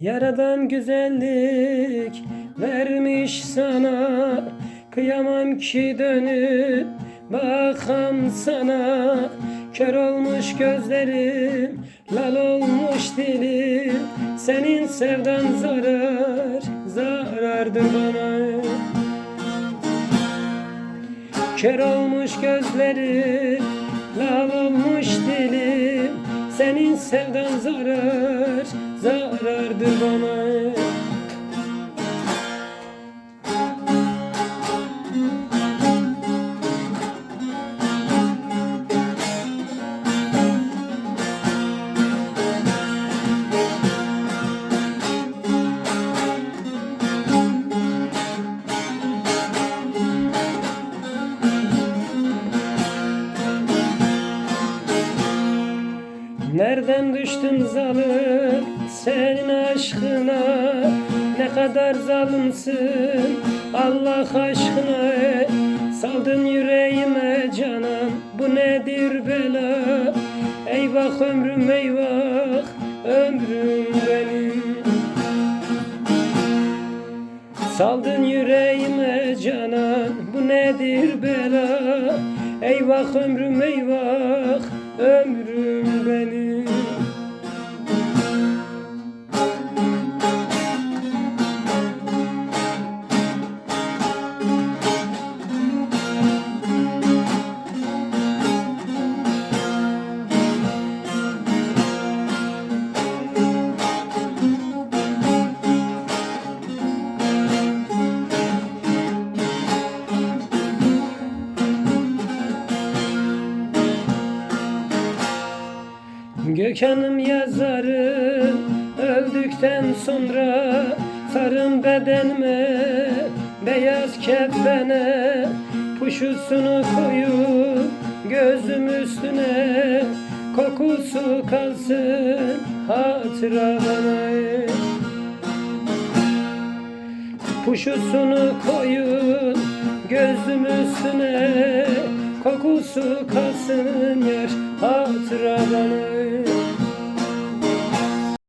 Yaradan güzellik vermiş sana. Kıyamam ki dönüp bakam sana. Kör olmuş gözlerim, lal olmuş dilim. Senin sevdan zarar, zarardır bana. Kör olmuş gözlerim, lal olmuş dilim Senin sevdan zarar, zarardır bana Nereden düştüm zalim senin aşkına? Ne kadar zalimsin Allah aşkına? Saldın yüreğime canım bu nedir bela? Eyvah ömrüm eyvah ömrüm benim. Saldın yüreğime canan bu nedir bela? Eyvah ömrüm eyvah ömrüm benim Gökhan'ım yazarım öldükten sonra Sarın bedenime beyaz kefene Puşusunu koyup gözüm üstüne Kokusu kalsın hatıra bana. Puşusunu koyun gözüm üstüne Kokusu kalsın yer hatıra bana